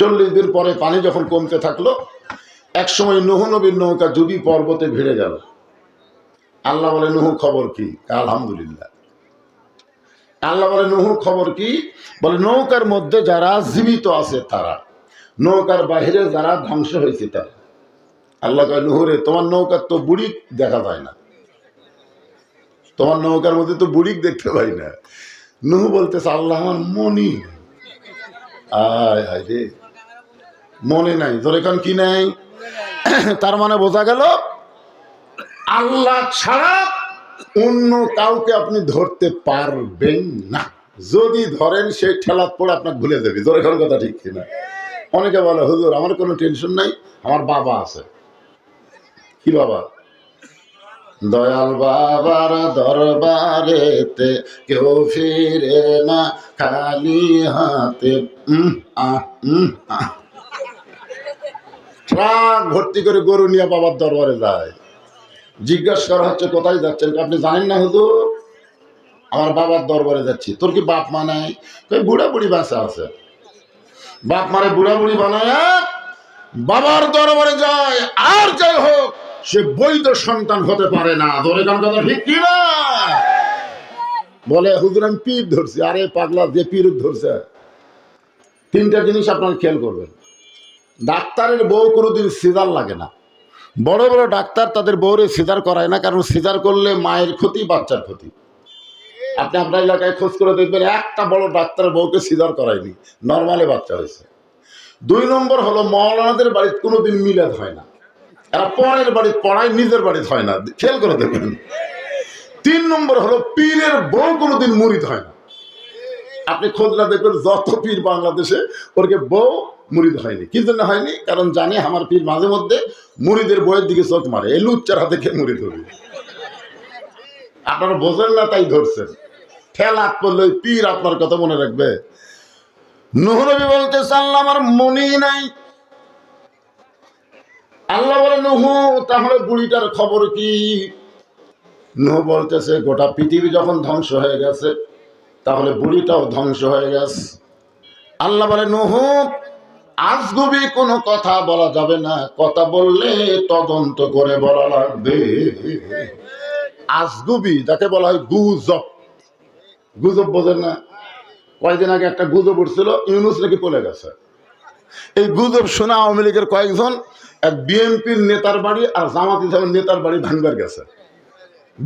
চল্লিশ দিন পরে পানি যখন কমতে থাকল এক সময় নুহ নবীর নৌকা জুবি পর্বতে ভিড়ে গেল। আল্লাহ বলে, নুহু, খবর কি? আলহামদুলিল্লাহ। আল্লাহ বলে, নুহু, খবর কি? বলে, নৌকার মধ্যে যারা জীবিত আছে তারা, নৌকার বাহিরে যারা ধ্বংস হয়েছে তারা। আল্লাহ কয় নুহুরে তোমার নৌকার তো বুড়ি দেখা যায় না। তোমার নৌকার মধ্যে তো বুড়িক দেখতে পাই না। নুহু বলতেছে, আল্লাহ আমার মনি। আয় হায় রে। মনে নাই। তোর এখন কি নাই? তার মানে বোঝা গেল আল্লাহ ছাড়া অন্য কাউকে আপনি ধরতে পারবেন না। যদি ধরেন সেই ঠেলাত পড়ে আপনাকে ভুলে দেবে তোর এখন কথা ঠিক কিনা? অনেকে বলে হুজুর আমার কোনো টেনশন নাই আমার বাবা আছে। কি বাবা? দয়াল বাবার দরবারেতে কেউ ফিরে না খালি হাতে আহ, আহ। ট্রাক ভর্তি করে গরু নিয়ে বাবার দরবারে যায়। জিজ্ঞাসা করা হচ্ছে, কোথায় যাচ্ছেন? আপনি জানেন না হুজুর? আমার বাবার দরবারে যাচ্ছি। তোর কি বাপ মা নাই? বুড়া বুড়ি বাসা আছে। বাপ মারে বুড়া বুড়ি বানায় বাবার দরবারে যায়। আর যাই হোক, সে বৈধ সন্তান হতে পারে না। ধরে কান কথা ঠিক কি না? বলে, হুজুর, আমি পীর ধরছি। আরে পাগলা, যে পীর ধরছে। তিনটা জিনিস আপনার খেয়াল করবেন। ডাক্তারের বউ কোনোদিন সিজার লাগে না। বড় বড় ডাক্তার তাদের বউরে সিজার করায় না, কারণ সিজার করলে মায়ের ক্ষতি, বাচ্চার ক্ষতি। আপনি আপনার এলাকায় খোঁজ করে দেখবেন, একটা বড় ডাক্তারের বউকে সিজার করায়নি, নর্মালে বাচ্চা হয়েছে। দুই নম্বর হলো মৌলানাদের বাড়িতে কোনোদিন মিলাদ হয় না। এরা পরের বাড়ি পড়ায়, নিজের বাড়িতে হয় না। খেয়াল করে দেখবেন। তিন নম্বর হলো, পীরের বউ কোনোদিন মুরিদ হয় না। আপনি খোঁজ না দেখবেন, যত পীর বাংলাদেশে, ওরকে বউ মুরিদ হয়নি। কি জন্য হয়নি? কারণ জানে আমার পীর মাঝে মধ্যে মুরিদের বইয়ের দিকে চোখ মারে। এই লুচ্চার হাতে কে মুরিদ হবে আপনারা বোঝেন না, তাই ধরছেন। ঠেলাত পড়লে ওই পীর আপনার কথা মনে রাখবে। নহরবি বলতে আল্লাহ আমার মনেই নাই। আল্লাহ বলে, নহু, তাহলে বুড়িটার খবর কি? নুহ বলতেছে, গোটা পৃথিবী যখন ধ্বংস হয়ে গেছে তাহলে বুড়িটাও ধ্বংস হয়ে গেছে। আল্লাহ বলে, নুহু, আজগুবি কোনো কথা বলা যাবে না। কথা বললে তদন্ত করে বলা লাগবে। আজগুবি যাকে বলা হয় গুজব। গুজব বোঝেন না। কয়েকদিন আগে একটা গুজব উঠছিল, ইউনুস নাকি পলে গেছে। এই গুজব শোনা আওয়ামী লীগের কয়েকজন এক বিএনপির নেতার বাড়ি আর জামাত ইসলামের নেতার বাড়ি ভাঙবার গেছে।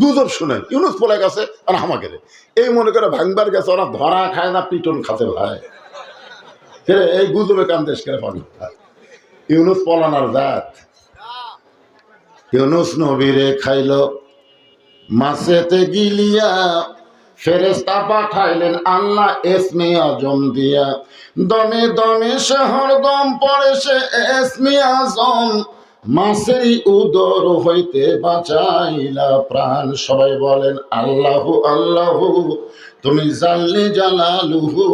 গুজব শুনেন। ইউনুস পলে গেছে, আর আমাকে রে। এই মনে করে ভাঙবার গেছে, ওরা ধরা খায় না, পিটন খাতে ভাই এই গুজবে কান দেশ করে পানি ইউনুস পলানার জাত। ইউনুস নবীরে খাইল মাসেতে গিলিয়া ফেরেস্তা পাঠাইলেন আল্লাহ এসমে আজম দিয়া। দমে দমে শহর দম পড়ে সে এসমে আজম। মাসেরই উদর হইতে বাঁচাইলা প্রাণ। সবাই বলেন, আল্লাহু আল্লাহু, তুমি জানলে জালালুহু,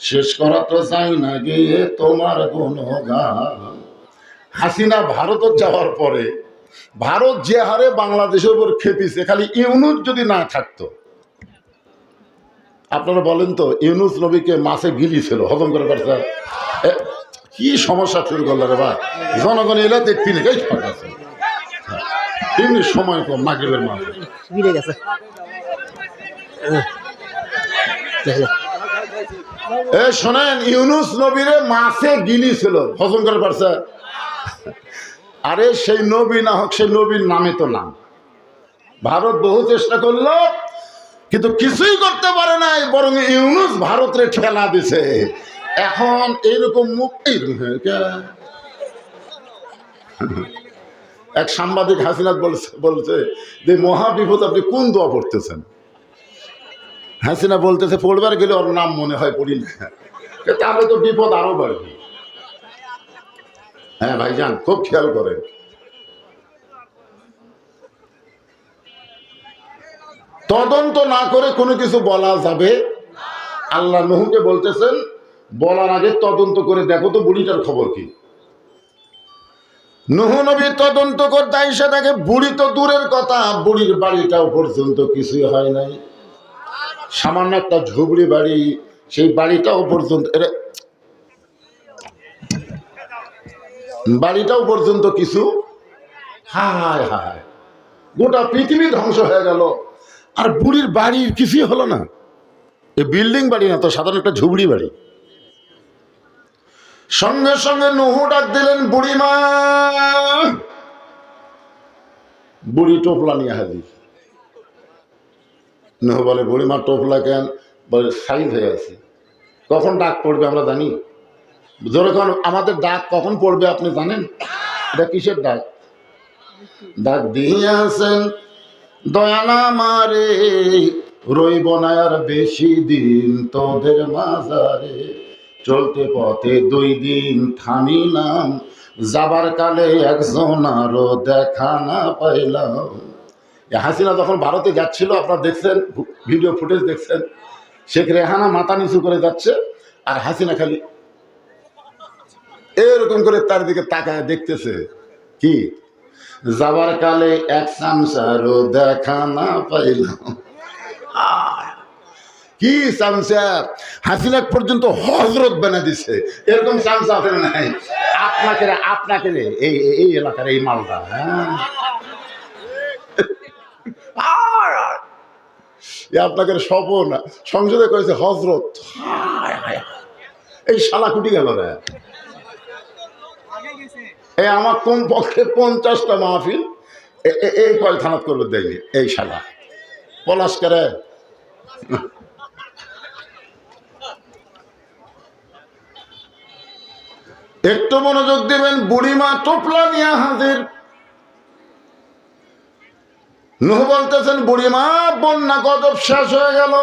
শেষ করা তো চাই না গিয়ে তোমার গুণগান। হাসিনা ভারত যাওয়ার পরে, ভারত যে হারে বাংলাদেশের উপর খেপিছে, খালি ইউনুস যদি না থাকতো। আপনারা বলেন তো, ইউনুস নবীকে মাছে গিলিছিল, হজম করে পারছে কি সমস্যা শুরু করল রে ভাই? জনগণ এলে দেখবি না এই ফাঁকা আছে। এমনি সময় কম মাগরিবের মাঝে। বিড়ে গেছে। এ শোনেন ইউনুস নবীরে মাছে গিলিছিল হজম করে পারছে? আরে সেই নবী না হোক সেই নবীর নামে তো নাম। ভারত বহু চেষ্টা করল কিন্তু কিছুই করতে পারে নাই বরং ইউনুস ভারতের ঠেলা দিছে। এখন এইরকম মুখ এক সাংবাদিক হাসিনাথ বলছে বলছে যে, মহাবিপদ আপনি কোন দোয়া পড়তেছেন? হাসিনা বলতেছে, পড়বার গেলে ওর নাম মনে হয় পড়ি না। তাহলে তো বিপদ আরও বাড়বে। হ্যাঁ ভাইজান, খুব খেয়াল করেন। তদন্ত না করে কোনো কিছু বলা যাবে? আল্লাহ নহুকে বলতেছেন বলার আগে তদন্ত করে দেখো তো বুড়িটার খবর কি। নবী তদন্ত করতে এসে দেখে বুড়ি তো দূরের কথা, বুড়ির বাড়িটাও পর্যন্ত কিছুই হয় নাই। সামান্য একটা ঝুবড়ি বাড়ি, সেই বাড়িটাও পর্যন্ত বাড়িটাও পর্যন্ত কিছু হায় হায়। গোটা পৃথিবী ধ্বংস হয়ে গেল। আর বুড়ির বাড়ির কিছুই হলো না। এ বিল্ডিং বাড়ি না তো, সাধারণ একটা ঝুবড়ি বাড়ি। সঙ্গে সঙ্গে নুহু ডাক দিলেন বুড়ি মা বুড়ি টোপলা নিয়ে হাজির। নুহু বলে বুড়ি মা টোপলা কেন? বলে, সাইজ হয়ে আছে কখন ডাক পড়বে আমরা জানি? যখন আমাদের ডাক কখন পড়বে আপনি জানেন? এটা কিসের ডাক? ডাক দিয়েছেন দয়ানা মারে, রইব না আর বেশি দিন তোদের মাজারে চলতে পথে দুই দিন থামি নাম যাবার কালে একজন আরও দেখা না পাইলাম। হাসিনা যখন ভারতে যাচ্ছিল, আপনারা দেখছেন, ভিডিও ফুটেজ দেখছেন, শেখ রেহানা মাথা নিচু করে যাচ্ছে, আর হাসিনা খালি এরকম করে তার দিকে তাকায় দেখতেছে। কি? যাবার কালে এক সামসারও দেখা না পাইলাম! কি সামসা হাসিনা পর্যন্ত হজরত বানা দিছে। এরকম সামসা আপনার নাই? আপনাকে আপনাকে এই, এই- এলাকার এই মালটা হ্যাঁ! আপনাকে স্বপন, সংসদে কয়েছে হজরত। এই শালা কুটি গেল রে। এই আমার কোন পক্ষে পঞ্চাশটা মাহফিল? এই কয় থানাত করবে দেখবি এই শালা। পলাশ করে একটু মনোযোগ দেবেন, বুড়িমা টোপলা নিয়ে হাজির। নুহ বলতেছেন, বুড়িমা, বন্যা গজব শেষ হয়ে গেল।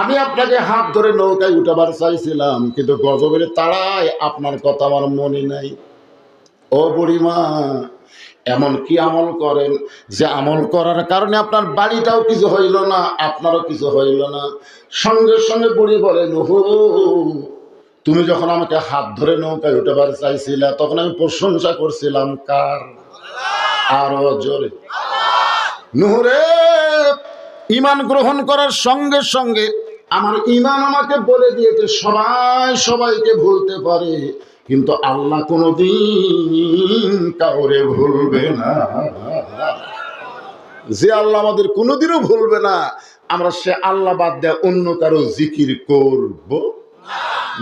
আমি আপনাকে হাত ধরে নৌকায় উঠাবার চাইছিলাম, কিন্তু গজবের তাড়ায় আপনার কথা আমার মনে নাই। ও বুড়িমা, এমন কি আমল করেন যে আমল করার কারণে আপনার বাড়িটাও কিছু হইল না, আপনারও কিছু হইল না। সঙ্গে সঙ্গে বুড়ি বলেন হো তুমি যখন আমাকে হাত ধরে নৌকায় উঠাবার চাইছিলে, তখন আমি প্রশংসা করছিলাম, কার? আরও জোরে। নুহরে ইমান গ্রহণ করার সঙ্গে সঙ্গে আমার ইমান আমাকে বলে দিয়েছে, সবাই সবাইকে ভুলতে পারে, কিন্তু আল্লাহ কোনোদিন কাউরে ভুলবে না। যে আল্লাহ আমাদের কোনোদিনও ভুলবে না, আমরা সে আল্লাহ বাদ দেয় অন্য কারও জিকির করব।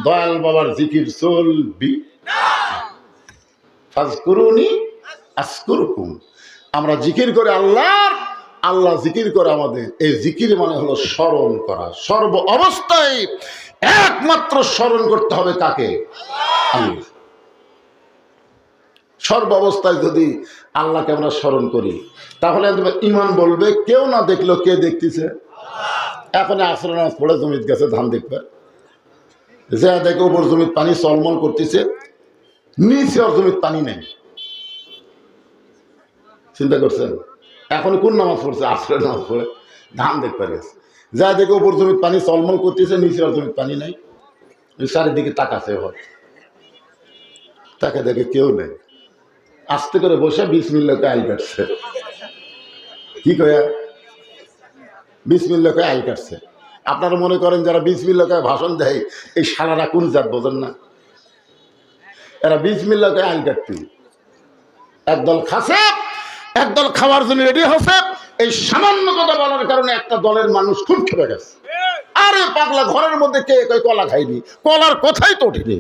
দয়াল বাবার জিকির চলবি আমরা জিকির করে আল্লাহর, আল্লাহ জিকির করে আমাদের। এই জিকির মানে হলো স্মরণ করা। সর্ব অবস্থায় একমাত্র স্মরণ করতে হবে কাকে? সর্ব অবস্থায় যদি আল্লাহকে আমরা স্মরণ করি, তাহলে ইমান বলবে, কেউ না দেখল কে দেখতেছে? এখন আসর নামাজ পড়ে জমিত গেছে, ধান দেখবে। যে দেখে উপর জমিত পানি চলমল করতেছে, নিচে ওর জমিত পানি নেই। চিন্তা করছেন? এখন কোন নামাজ পড়ছে? আসরের নামাজ পড়ে। ধান দেখতে গেছে। যা দেখে উপর জমিত পানি চলমল করতেছে, নিচে ওর জমিত পানি নেই। চারিদিকে তাকাছে হয় তাকে দেখে কেউ নেই। আস্তে করে বসে বিশ মিল্লকে আইল কাটছে। কি কয়া? বিশ মিল্লকে আইল কাটছে। আপনারা মনে করেন যারা বিশ মিল্লকে ভাষণ দেয়, এই সালারা কোন জাত বোঝেন না? এরা বিশ মিল্লকে আইল কাটতি। একদল খাসে, একদল খাওয়ার জন্য রেডি হচ্ছে এই সামান্য কথা বলার কারণে একটা দলের মানুষ খুব খেপে গেছে। আরে পাগলা, ঘরের মধ্যে কে কই কলা খাইনি কলার কথাই তো ওঠেনি।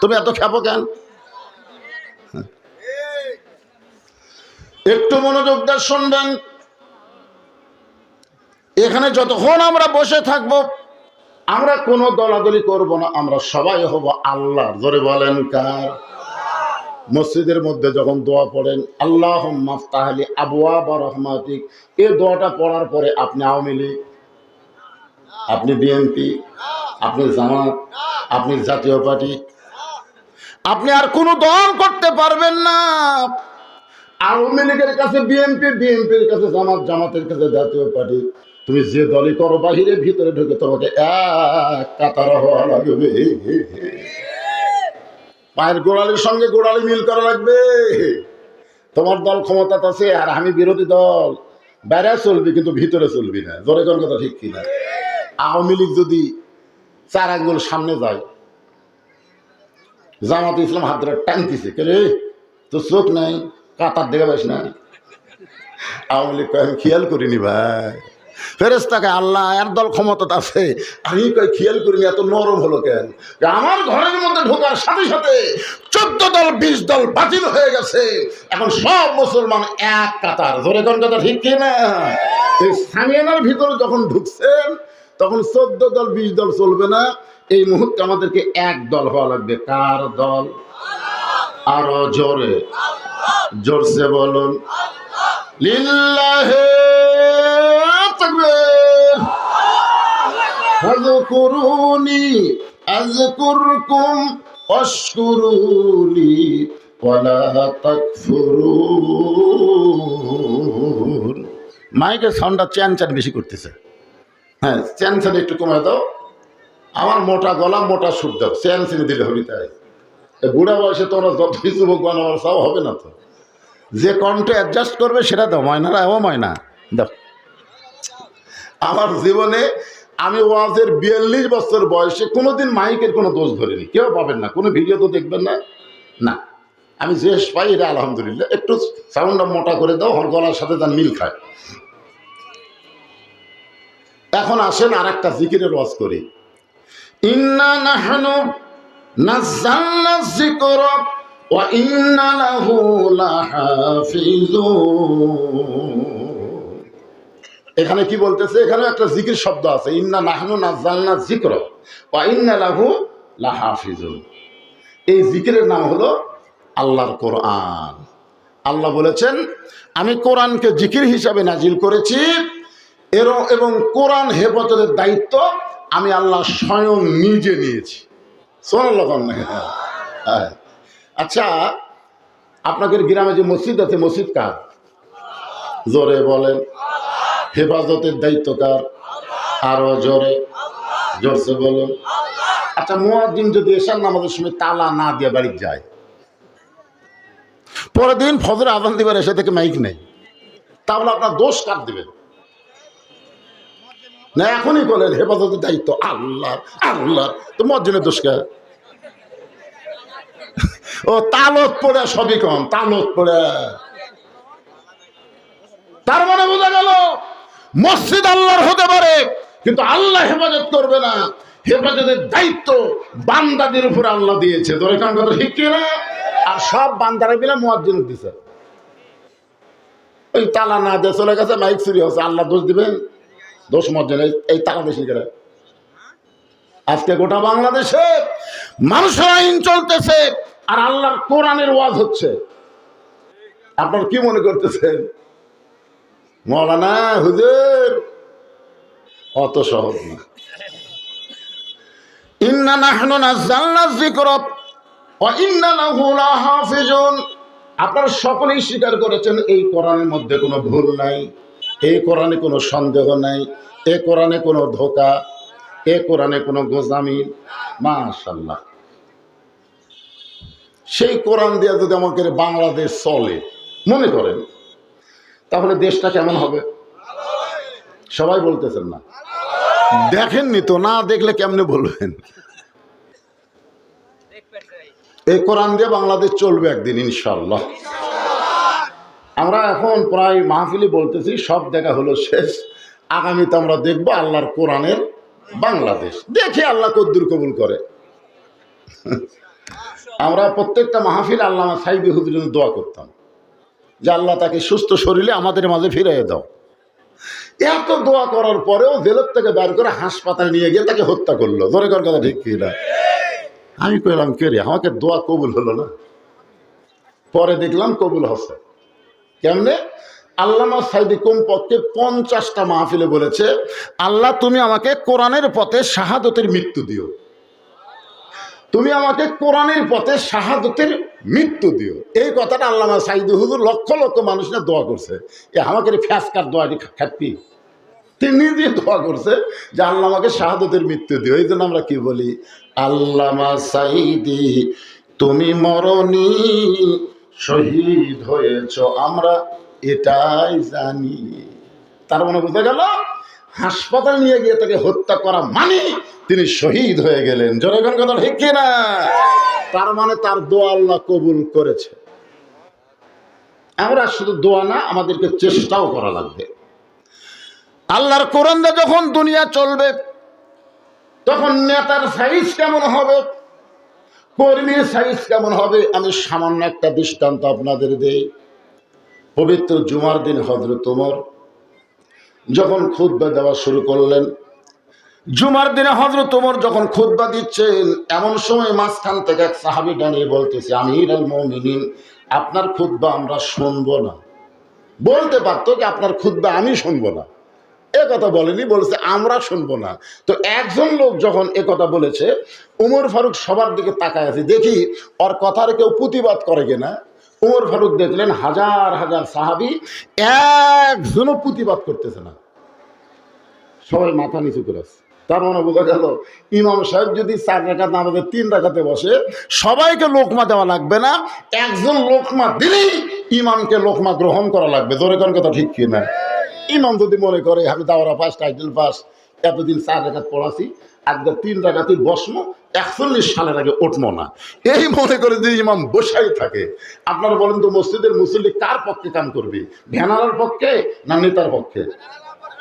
তুমি এত খেপো কেন? একটু মনোযোগ দিয়ে শুনবেন। এখানে যতক্ষণ আমরা বসে থাকব, আমরা কোনো দলাদলি করব না, আমরা সবাই হব আল্লাহ ধরে বলেন কার? মসজিদের মধ্যে যখন দোয়া পড়েন আল্লাহ মাফতাহালি আবুয়া বা রহমাতিক। এই দোয়াটা পড়ার পরে আপনি আওয়ামী লীগ, আপনি বিএনপি, আপনি জামাত, আপনি জাতীয় পার্টি। আপনি আর কোনো দল করতে পারবেন না। আওয়ামী লীগের কাছে বিএনপি, বিএনপির কাছে জামাত, জামাতের কাছে জাতীয় পার্টি। তুমি যে দলই করো, বাহিরে ভিতরে ঢুকে তোমাকে এক কাতার হওয়া লাগবে। পায়ের গোড়ালির সঙ্গে গোড়ালি মিল করা লাগবে। তোমার দল ক্ষমতা আছে, আর আমি বিরোধী দল। বাইরে চলবি, কিন্তু ভিতরে চলবি না। জোরে কোন কথা ঠিক কিনা? আওয়ামী লীগ যদি চার আঙ্গুল সামনে যায়, জামাত ইসলাম হাত ধরে টানতেছে। কে রে? তোর চোখ নাই, কাতার দেখে পাস না। আওয়ামী লীগ খেয়াল করিনি ভাই। ফেরেস্তাকে আল্লাহ, এর দল ক্ষমতা আছে। আমি কই খেয়াল করিনি এত নরম হলো কেন? আমার ঘরের মধ্যে ঢোকার সাথে সাথে চোদ্দ দল, বিশ দল বাতিল হয়ে গেছে। এখন সব মুসলমান এক কাতার। ধরে কোন কথা ঠিক কি না? এই সামিয়ানার ভিতরে যখন ঢুকছেন, তখন চোদ্দ দল, বিশ দল চলবে না। এই মুহূর্তে আমাদেরকে এক দল হওয়া লাগবে। কার দল? আরও জোরে। জোরসে বলুন, লিল্লাহে ফাযকুরুনি আযকুরকুম ওয়াশকুরুলি ওয়ালা তাকফুরুন মাইকের সাউন্ডটা চ্যান বেশি করতেছে। হ্যাঁ চ্যান একটু কমে দাও। আমার মোটা গলা, মোটা সুর দাও। চ্যান চ্যানে দিলে হবি তাই। বুড়া বয়সে তোমরা যতই যুবক বানাবার সব হবে না তো। যে কণ্ঠ অ্যাডজাস্ট করবে, সেটা দাও। ময়নারা ও ময়না দাও। আমার জীবনে আমি ওয়াজের বিয়াল্লিশ বছর বয়সে কোনোদিন মাইকের কোনো দোষ ধরিনি। কেউ পাবেন না, কোনো ভিডিও তো দেখবেন না? না। আমি যে পাই এটা আলহামদুলিল্লাহ। একটু সাউন্ডটা মোটা করে দাও, হর গলার সাথে তার মিল খায়। এখন আসেন আর একটা জিকিরের ওয়াজ করি। ইন্না ওয়া এখানে কি বলতেছে? এখানে একটা জিকির শব্দ আছে। ইন্না নাহনু নাযালনা যিকরা ওয়া ইন্না লাহু লাহাফিজুন। এই জিকিরের নাম হলো আল্লাহর কোরআন। আল্লাহ বলেছেন, আমি কোরআনকে জিকির হিসাবে নাজিল করেছি। এর এবং কোরআন হেফাজতের দায়িত্ব আমি আল্লাহ স্বয়ং নিজে নিয়েছি। হ্যাঁ। আচ্ছা আপনাদের গ্রামে যে মসজিদ আছে, মসজিদ কার? জোরে বলেন। হেফাজতের দায়িত্ব কার? আরও জোরে, জোরসে বলুন। আচ্ছা মোয়াজ্জিন যদি এসার নামাজের সময় তালা না দিয়ে বাড়ি যায়, পরের দিন ফজরে আজান দিবার এসে থেকে মাইক নেই, তাহলে আপনার দোষ কার দেবেন না, এখনই বলেন, হেফাজতের দায়িত্ব আল্লাহ আল্লাহ তো মজ্জিনের দোষ কে ও, তালত পড়ে সবই কম, তালত পড়ে। তার মানে বোঝা গেল মসজিদ আল্লাহর হতে পারে, কিন্তু আল্লাহ হেফাজত করবে না। হেফাজতের দায়িত্ব বান্দাদের উপরে আল্লাহ দিয়েছে। তোর এখান কথা ঠিক না আর সব বান্দারা মিলে মোয়াজ্জিন দিছে। ওই তালা না দিয়ে চলে গেছে, মাইক চুরি হচ্ছে আল্লাহ দোষ দিবেন? দোষ মজ্জিন এই তালা বেশি করে। আজকে গোটা বাংলাদেশে মানুষের আইন চলতেছে, আর আল্লাহর কোরআনের ওয়াজ হচ্ছে। আপনার কি মনে করতেছেন? মৌলানা হুজুর, অত সহজ না। আপনারা সকলেই স্বীকার করেছেন, এই কোরআনের মধ্যে কোনো ভুল নাই, এই কোরআনে কোনো সন্দেহ নাই এ কোরআনে কোনো ধোকা এ কোরআনে কোনো গোজামি। মাশাল্লাহ সেই কোরআন দিয়ে যদি আমাকে বাংলাদেশ চলে, মনে করেন তাহলে দেশটা কেমন হবে? সবাই বলতেছেন না। দেখেননি তো, না দেখলে কেমনে বলবেন? এই কোরআন দিয়ে বাংলাদেশ চলবে একদিন ইনশাল্লাহ আমরা এখন প্রায় মাহফিলি বলতেছি, সব দেখা হলো শেষ। আগামীতে আমরা দেখব আল্লাহর কোরআনের বাংলাদেশ। দেখে আল্লাহ কদ্দুর কবুল করে। আমরা প্রত্যেকটা মাহফিল আল্লাহ সাইদি হুজুর দোয়া করতাম। যে আল্লাহ তাকে সুস্থ শরীরে আমাদের মাঝে ফিরিয়ে দাও। এত দোয়া করার পরেও জেলের থেকে বের করে হাসপাতালে নিয়ে গিয়ে তাকে হত্যা করল। ধরে কর কথা ঠিক কিনা? আমি কইলাম, কে রে? আমাকে দোয়া কবুল হলো না? পরে দেখলাম কবুল হচ্ছে। কেমনে? আল্লামা সাইদি কমপক্ষে পঞ্চাশটা মাহফিলে বলেছে, আল্লাহ, তুমি আমাকে কোরআনের পথে শাহাদতের মৃত্যু দিও। তুমি আমাকে কোরআনের পথে শাহাদতের মৃত্যু দিও। এই কথাটা আল্লামা সাইদি হুজুর লক্ষ লক্ষ মানুষ না দোয়া করছে। এ আমাকে ফ্যাসকার দোয়াটি খাটপি তিনি নিজে দোয়া করছে যে আল্লাহ আমাকে শাহাদতের মৃত্যু দিও, এই জন্য আমরা কি বলি? আল্লামা সাইদি, তুমি মরণি, শহীদ হয়েছ, আমরা এটাই জানি। তার মানে বোঝা গেল, হাসপাতাল নিয়ে গিয়ে তাকে হত্যা করা মানে তিনি শহীদ হয়ে গেলেন। জনগণ কথা ঠিক কিনা? তার মানে তার দোয়া আল্লাহ কবুল করেছে। আমরা শুধু দোয়া না, আমাদেরকে চেষ্টাও করা লাগবে। আল্লাহর কোরআনটা যখন দুনিয়া চলবে, তখন নেতার সাইজ কেমন হবে? কর্মীর সাইজ কেমন হবে? আমি সামান্য একটা দৃষ্টান্ত আপনাদের দেই। পবিত্র জুমার দিন হজরত ওমর, যখন খুদ্া দেওয়া শুরু করলেন জুমার দিনে হজরত ওমর যখন খুদ্া দিচ্ছেন, এমন সময় মাঝখান থেকে এক সাহাবি দাঁড়িয়ে বলতেছে আমির আল মমিনিন, আপনার খুদ্া আমরা শুনব না। বলতে পারতো কি, আপনার খুদ্া আমি শুনব না? এ কথা বলেনি, বলেছে, আমরা শুনব না। তো একজন লোক যখন এ কথা বলেছে, উমর ফারুক সবার দিকে তাকায় আছে, দেখি, ওর কথার কেউ প্রতিবাদ করে কিনা? উমর ফারুক দেখলেন, হাজার হাজার সাহাবি একজনও প্রতিবাদ করতেছে না। সবাই মাথা নিচু করে আছে। তার মানে বোঝা গেল, ইমাম সাহেব যদি চার রাখাত না আমাদের তিন রাখাতে বসে, সবাইকে লোকমা দেওয়া লাগবে না, একজন লোকমা দিলেই ইমামকে লোকমা গ্রহণ করা লাগবে। জোরে কোন কথা ঠিক কি না ইমাম যদি মনে করে, আমি দাওয়ারা পাস, টাইটেল পাস, এতদিন চার রেখাত পড়াছি, আজকে তিন রাখাতেই বসবো, একচল্লিশ সালের আগে উঠবো না। এই মনে করে যে ইমাম বসাই থাকে, আপনারা বলেন তো মসজিদের মুসল্লি কার পক্ষে কাম করবে? ভ্যানালার পক্ষে না নেতার পক্ষে?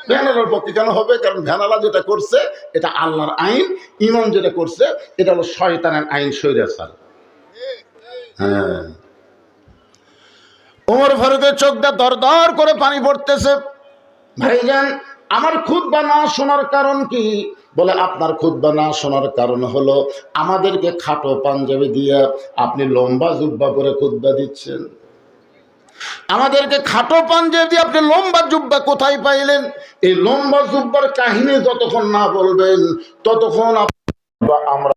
ভ্যানালার পক্ষে কেন হবে? কারণ ভ্যানালা যেটা করছে, এটা আল্লাহর আইন, ইমাম যেটা করছে, এটা হলো শয়তানের আইন স্যার হ্যাঁ। ওমর ফারুকের চোখটা দর দর করে পানি পড়তেছে। ভাইজান, আমার খুদ্া না শোনার কারণ কি? বলে, আপনার খুদ্া না শোনার কারণ হলো, আমাদেরকে খাটো পাঞ্জাবি দিয়ে আপনি লম্বা জুব্বা করে খুদ্া দিচ্ছেন। আমাদেরকে খাটো পান দিয়ে আপনি লম্বা জুব্বা কোথায় পাইলেন? এই লম্বা জুব্বার কাহিনী যতক্ষণ না বলবেন, ততক্ষণ আমরা